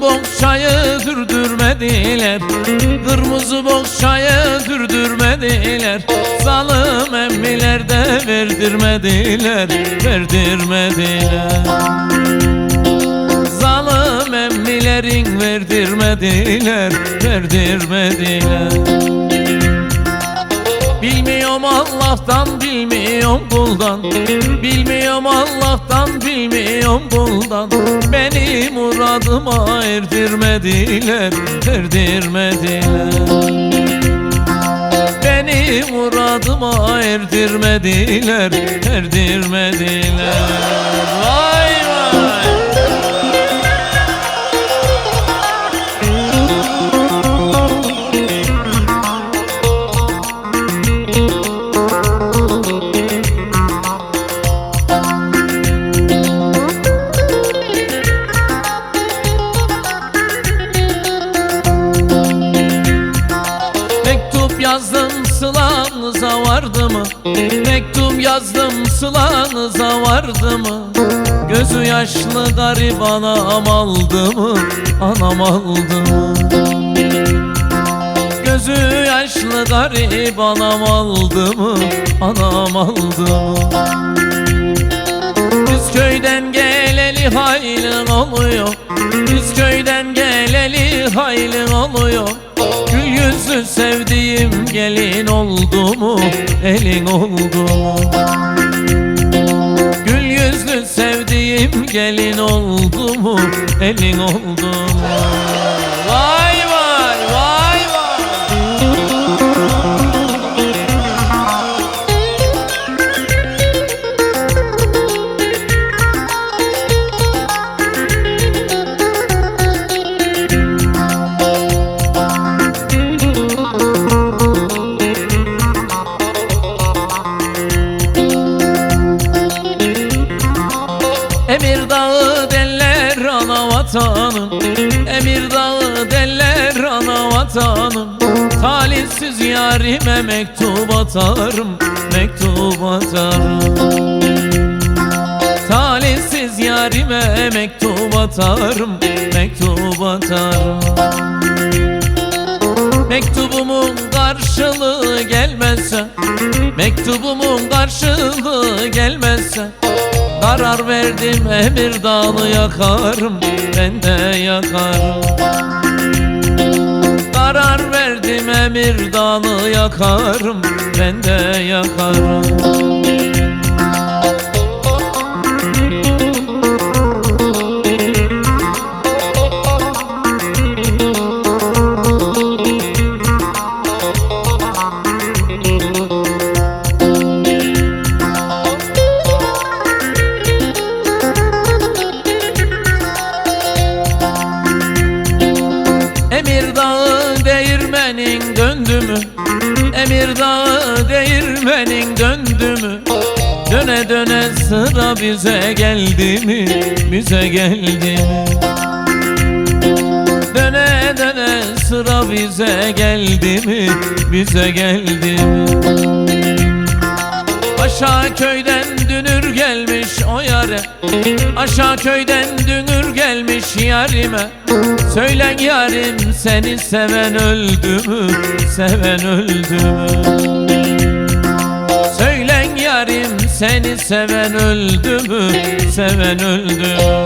bohçayı dürdürmediler Kırmızı bohçayı dürdürmediler Zalim emmiler de verdirmediler Verdirmediler. Zalim emmilerin verdirmediler Verdirmediler Bilmiyorum Allah'tan bilmiyorum kuldan. Bilmiyorum Allah'tan bilmiyorum kuldan. Beni muradıma erdirmediler Erdirmediler. Beni muradıma erdirmediler Erdirmediler sılanıza vardı mı? Mektup yazdım sılanıza vardı mı? Gözü yaşlı gariban anam aldı mı? Anam aldı mı? Gözü yaşlı gariban anam aldı mı? Anam aldı mı? Biz köyden geleli haylin oluyor Biz köyden geleli haylin oluyor Yüzlü sevdiğim gelin oldu mu? Elin oldu. Mu Gül yüzlü sevdiğim gelin oldu mu? Elin oldu. mu vatanım. Emir dağı derler ana vatanım. Talihsiz yarime mektup atarım Mektup atarım. Talihsiz yarime mektup atarım Mektup atarım. Mektubumun karşılığı gelmezse Mektubumun karşılığı gelmezse Karar verdim emir dağını yakarım Ben de yakarım. Karar verdim emir dağını yakarım Ben de yakarım değirmenin döndü mü? Emir dağı değirmenin döndü mü? Döne döne sıra bize geldi mi? Bize geldi mi? Döne döne sıra bize geldi mi? Bize geldi mi? Aşağı köyden dünür gelmiş o yare. Aşağı köyden dünür gelmiş yarime. Söylen yarim seni seven öldü mü? Seven öldü mü? Söylen yarim seni seven öldü mü? Seven öldü mü